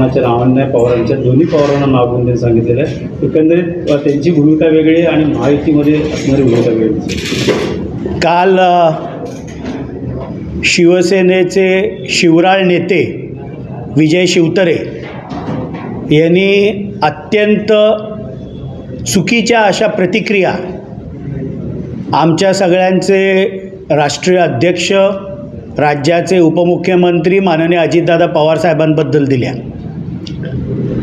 कोणाच्या नावानं पवारांच्या दोन्ही पवारांना नाव घेऊन त्यांनी सांगितलेलं आहे. एकंदरीत त्यांची भूमिका वेगळी आणि महायुतीमध्ये असणारी भूमिका वेगळी. काल शिवसेनेचे शिवराळ नेते विजय शिवतरे यांनी अत्यंत चुकीच्या अशा प्रतिक्रिया आमच्या सगळ्यांचे राष्ट्रीय अध्यक्ष राज्याचे उपमुख्यमंत्री माननीय अजितदादा पवारसाहेबांबद्दल दिल्या.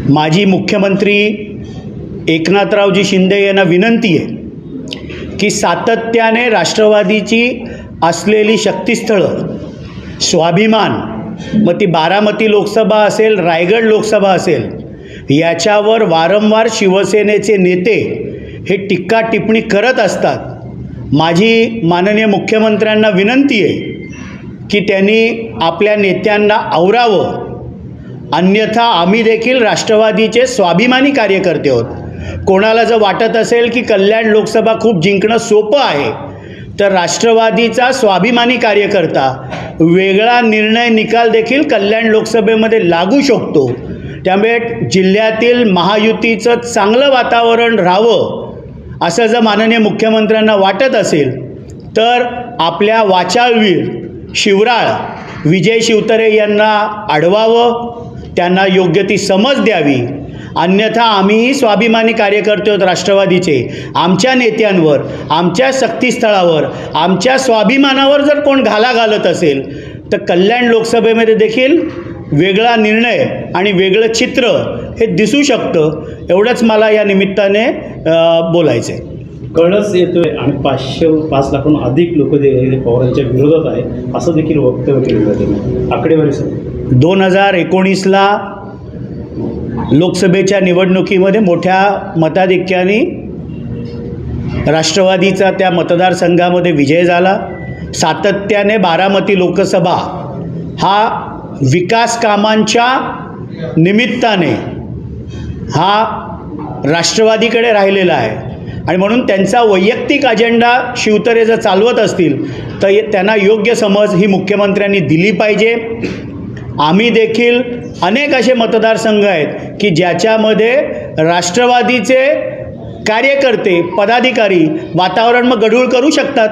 माजी मुख्यमंत्री एकनाथरावजी शिंदे यांना विनंती आहे की सातत्याने राष्ट्रवादीची असलेली शक्तिस्थळं स्वाभिमान मग ती बारामती लोकसभा असेल रायगड लोकसभा असेल याच्यावर वारंवार शिवसेनेचे नेते हे टीका टिप्पणी करत असतात. माझी माननीय मुख्यमंत्र्यांना विनंती आहे की त्यांनी आपल्या नेत्यांना आवरावं. अन्यथा आम्ही देखील राष्ट्रवादीचे स्वाभिमानी कार्यकर्ते आहोत. कोणाला जर वाटत असेल की कल्याण लोकसभा खूप जिंकणं सोपं आहे तर राष्ट्रवादीचा स्वाभिमानी कार्यकर्ता वेगळा निर्णय निकाल देखील कल्याण लोकसभेमध्ये लागू शकतो. त्यामुळे जिल्ह्यातील महायुतीचं चांगलं वातावरण राहावं असं जर माननीय मुख्यमंत्र्यांना वाटत असेल तर आपल्या वाचाळवीर शिवराळ विजय शिवतरे यांना अडवावं त्यांना योग्य ती समज द्यावी. अन्यथा आम्हीही स्वाभिमानी कार्यकर्ते आहोत राष्ट्रवादीचे. आमच्या नेत्यांवर आमच्या शक्तीस्थळावर आमच्या स्वाभिमानावर जर कोण घाला घालत असेल तर कल्याण लोकसभेमध्ये देखील वेगळा निर्णय आणि वेगळं चित्र हे दिसू शकतं. एवढंच मला या निमित्ताने बोलायचं आहे कळस येतोय आणि पाचशे पाच लाखहून अधिक लोक जे पवारांच्या विरोधात आहे असं देखील वक्तव्य केलं जाते आकडेवारी सर दोन हजार एकोणीसला लोकसभेच्या निवडणुकीमध्ये मोठ्या मताधिक्याने राष्ट्रवादीचा त्या मतदारसंघामध्ये विजय झाला. सातत्याने बारामती लोकसभा हा विकास कामांच्या निमित्ताने हा राष्ट्रवादीकडे राहिलेला आहे. आणि म्हणून त्यांचा वैयक्तिक अजेंडा शिवतरे जर चालवत असतील तर त्यांना योग्य समज ही मुख्यमंत्र्यांनी दिली पाहिजे. आम्ही देखील अनेक असे मतदारसंघ आहेत की ज्याच्यामध्ये राष्ट्रवादीचे कार्यकर्ते पदाधिकारी वातावरण मग गढूळ करू शकतात.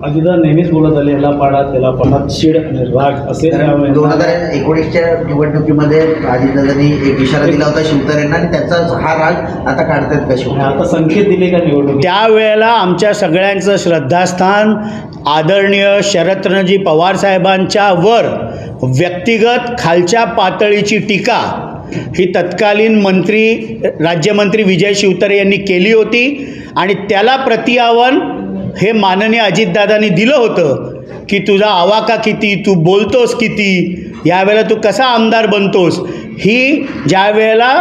अजितदा नेहमीच बोलत आले याला पाडा त्याला पाडा चिड आणि राग असे कारण दोन हजार एकोणीसच्या निवडणुकीमध्ये अजितदादांनी एक इशारा दिला होता शिवतरेंना आणि त्याचा हा राग आता काढतायत का शिवतरे. आता संकेत दिले का निवडणूक त्यावेळेला आमच्या सगळ्यांचं श्रद्धास्थान आदरणीय शरदचंद्रजी पवारसाहेबांच्या वर व्यक्तिगत खालच्या पातळीची टीका ही तत्कालीन मंत्री राज्यमंत्री विजय शिवतरे यांनी केली होती. आणि त्याला प्रतियावन हे माननीय अजितदादांनी दिलं होतं की तुझा आवाका किती तू बोलतोस किती यावेळेला तू कसा आमदार बनतोस ही ज्या वेळेला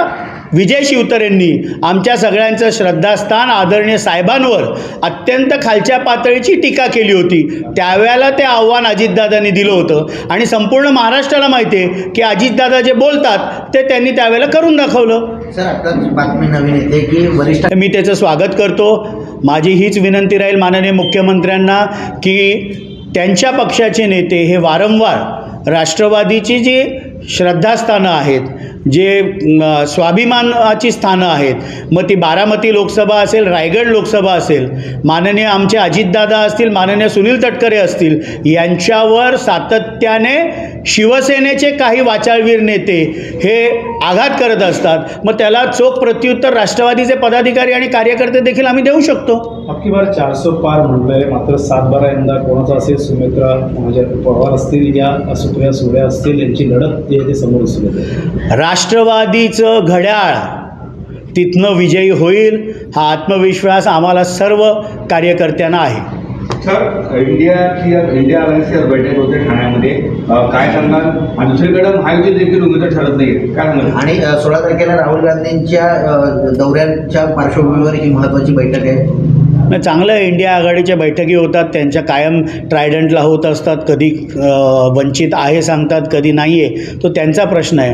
विजय शिवतरेंनी आमच्या सगळ्यांचं श्रद्धास्थान आदरणीय साहेबांवर अत्यंत खालच्या पातळीची टीका केली होती. त्यावेळेला ते आव्हान अजितदादांनी दिलं होतं. आणि संपूर्ण महाराष्ट्राला माहिती आहे की अजितदादा जे बोलतात ते त्यांनी त्यावेळेला करून दाखवलं. सर आता बातमी नवीन येते की वरिष्ठ मी त्याचं स्वागत करतो. माझी हीच विनंती राहील माननीय मुख्यमंत्र्यांना की त्यांच्या पक्षाचे नेते हे वारंवार राष्ट्रवादीची जी श्रद्धास्थानं आहेत जे स्वाभिमानाची स्थानं आहेत मग ती बारामती लोकसभा असेल रायगड लोकसभा असेल माननीय आमचे अजितदादा असतील माननीय सुनील तटकरे असतील यांच्यावर सातत्याने शिवसेनेचे काही वाचाळवीर नेते हे आघात करत असतात. मग त्याला चोख प्रत्युत्तर राष्ट्रवादीचे पदाधिकारी आणि कार्यकर्ते देखील आम्ही देऊ शकतो. अख्खी बार चारसो पार म्हणलंय मात्र सात बारा यंदा कोणाचा असेल सुमित्रा पवार असतील या सुप्रिया सुळे असतील यांची लढत ते समोर दिसून येते राष्ट्रवादीचं घड्याळ. तिथनं विजयी होईल हा आत्मविश्वास आम्हाला सर्व कार्यकर्त्यांना आहे. सर इंडियाची इंडिया अलायन्सची बैठक होते ठाण्यामध्ये. काय सांगणार आणि दुसरीकडे महायुती देखील उमेदवार ठरत नाही काय आणि सोळा तारखेला राहुल गांधींच्या दौऱ्यांच्या पार्श्वभूमीवर ही महत्वाची बैठक आहे. नाही, चांगलं आहे. इंडिया आघाडीच्या बैठकी होतात त्यांच्या कायम ट्रायडंटला होत असतात. कधी वंचित आहे सांगतात कधी नाही आहे तो त्यांचा प्रश्न आहे.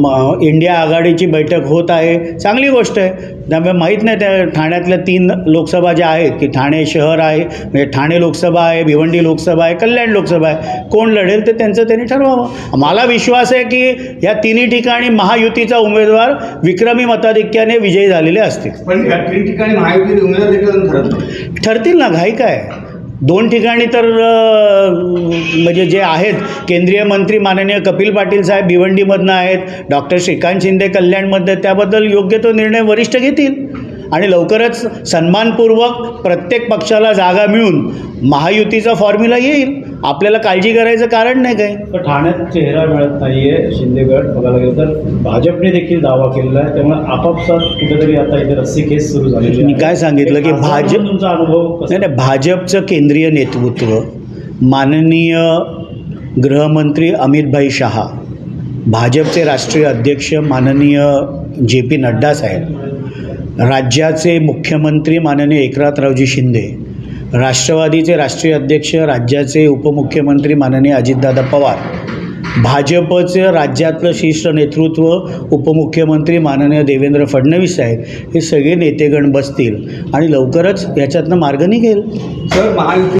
म- इंडिया आघाडीची बैठक होत आहे. चांगली गोष्ट आहे. त्यामुळे माहीत नाही त्या ठाण्यातल्या तीन लोकसभा ज्या आहेत की ठाणे शहर आहे म्हणजे ठाणे लोकसभा आहे भिवंडी लोकसभा आहे कल्याण लोकसभा आहे. कोण लढेल ते त्यांचं त्यांनी ठरवावं. मला विश्वास आहे की या तिन्ही ठिकाणी महायुतीचा उमेदवार विक्रमी मताधिक्याने विजयी झालेले असतील. पण या तीन ठिकाणी महायुतीचे उमेदवार ठरत नाही ठरतील ना घाई काय? दोन ठिकाणी तर म्हणजे जे आहेत केंद्रीय मंत्री माननीय कपिल पाटील साहेब भिवंडीमधनं आहेत डॉक्टर श्रीकांत शिंदे कल्याणमधनं त्याबद्दल योग्य तो निर्णय वरिष्ठ घेतील. आणि लवकरच सन्मानपूर्वक प्रत्येक पक्षाला जागा मिळून महायुतीचा फॉर्म्युला येईल. आपल्याला काळजी करायचं कारण नाही काय ठाण्यात चेहरा मिळत नाहीये शिंदेगड बघायला गेलं तर भाजपने देखील दावा केलेला आहे. त्यामुळे आपापसात कुठेतरी आता इथे रस्सी केस सुरू झालेली मी. काय सांगितलं की भाजप- तुमचा अनुभव नाही नाही भाजपचं केंद्रीय नेतृत्व माननीय गृहमंत्री अमितभाई शहा भाजपचे राष्ट्रीय अध्यक्ष माननीय जे पी नड्डा साहेब राज्याचे मुख्यमंत्री माननीय एकनाथरावजी शिंदे राष्ट्रवादीचे राष्ट्रीय अध्यक्ष राज्याचे उपमुख्यमंत्री माननीय अजितदादा पवार भाजपचं राज्यातलं शीर्ष नेतृत्व उपमुख्यमंत्री माननीय देवेंद्र फडणवीस साहेब हे सगळे नेतेगण बसतील आणि लवकरच याच्यातनं मार्ग निघेल. सर महायुती